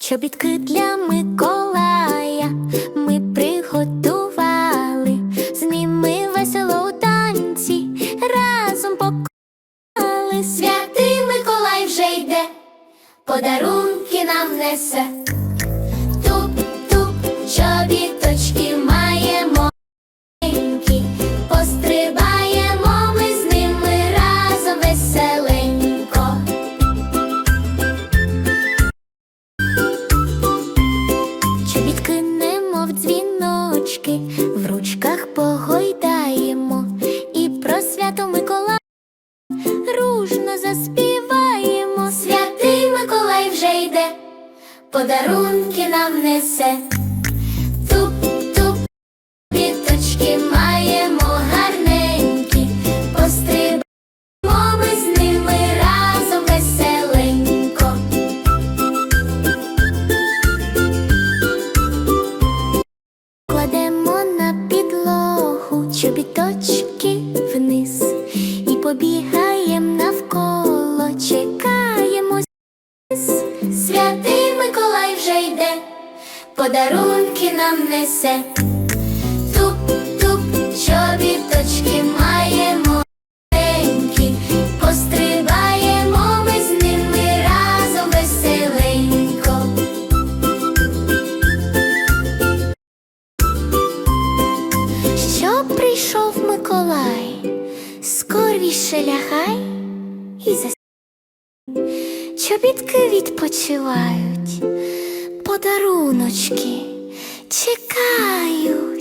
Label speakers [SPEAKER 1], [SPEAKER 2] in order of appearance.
[SPEAKER 1] Чобітки для Миколая ми приготували, з ними весело у танці, разом покали. Святий Миколай вже йде, подарунки нам несе. Туп-туп, чобіточки ручках погойдаємо і про свято Миколая ружно заспіваємо. Святий Миколай вже йде, подарунки нам несе. Чобіточки вниз і побігаєм навколо, чекаємо. Святий Миколай вже йде, подарунки нам несе. Прийшов Миколай, скоріше лягай і зас... Чобітки відпочивають, подаруночки чекають.